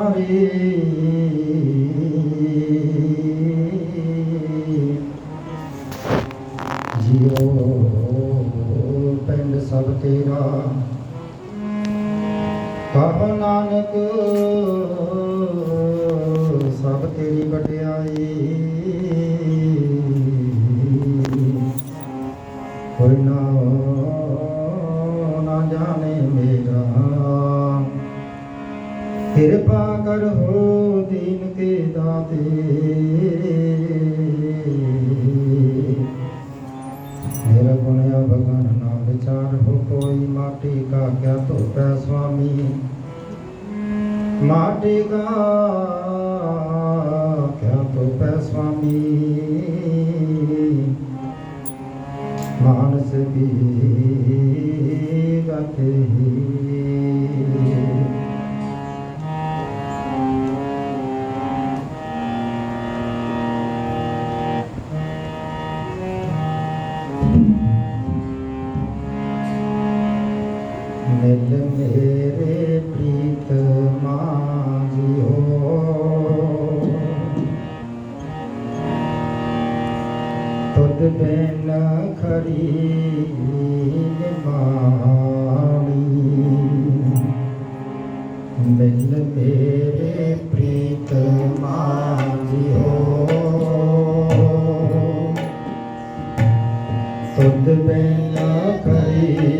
ਨਾਰੀ ਜਿਉ ਪਿੰਡ ਸਭ ਤੇਰਾ। ਕਹ ਨਾਨਕ ਸਭ ਤੇਰੀ ਵਡਿਆਈ। ਕੋਈ ਨਾ ਨਾ ਜਾਣੇ ਮੇਰਾ। ਕਿਰਪਾ ਕਰੋ ਦੀਨ ਕੇ ਦਾਤੇ। ਮੇਰਾ ਗੁਣਿਆ ਭਗਨ ਨਾ ਵਿਚਾਰ ਹੋ ਕੋਈ ਮਾਟੀ ਕਾ ਕਿਆ ਧੋਪੈ ਸੁਆਮੀ। ਮਾਟੀ ਕਾ ਕਿਆ ਧੋਪੈ ਸੁਆਮੀ। ਤੇਰੇ ਪ੍ਰੀਤ ਮਾਝਿਓ ਤੁਧ ਬਿਨ ਖੜੀ ਨਿਮਾਣੀ। ਮਿਲ ਮੇਰੇ ਪ੍ਰੀਤ ਮਾਝਿਓ ਤੁਧ ਬਿਨ ਖਰੀ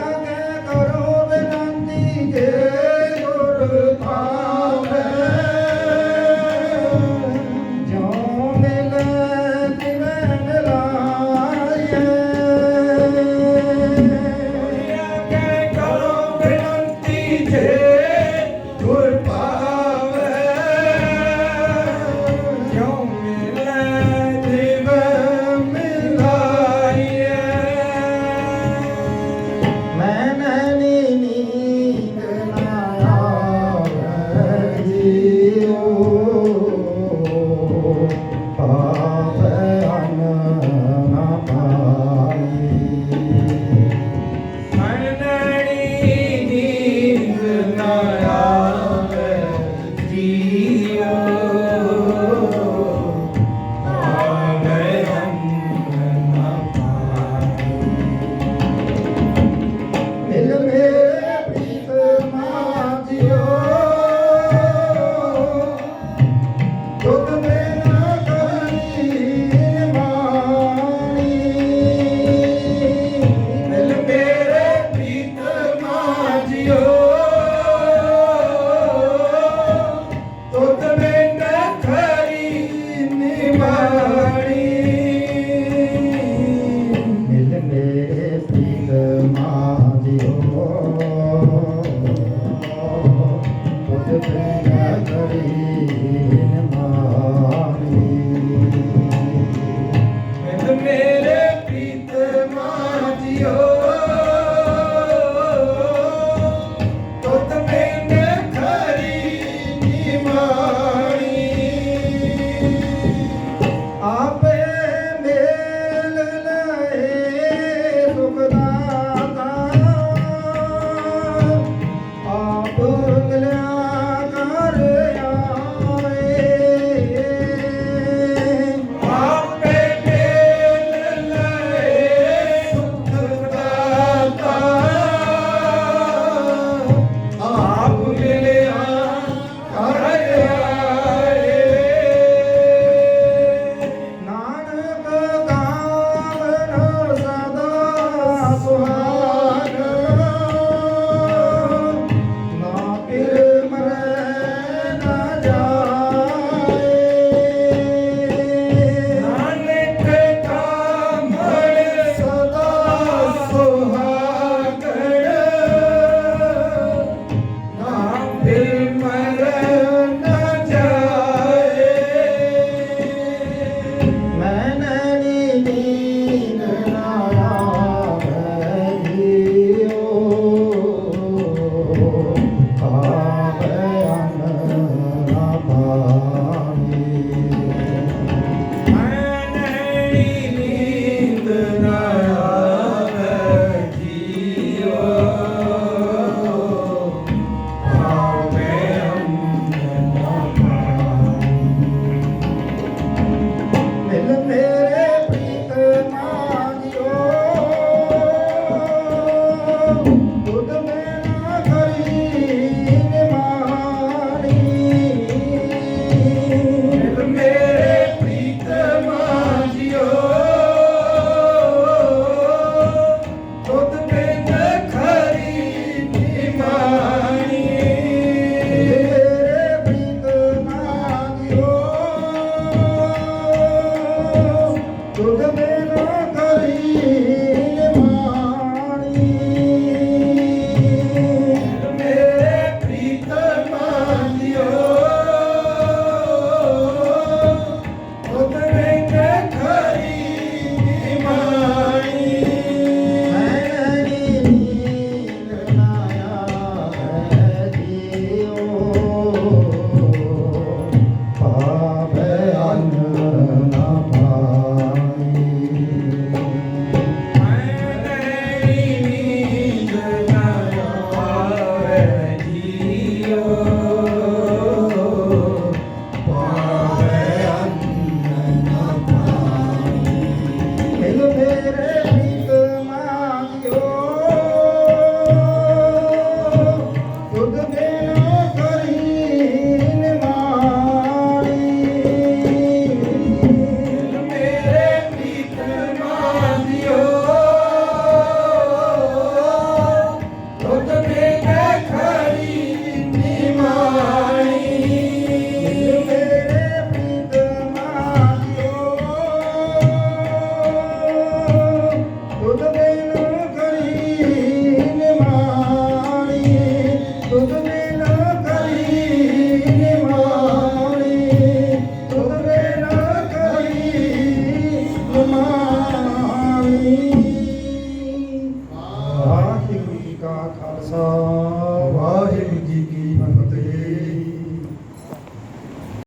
Hey.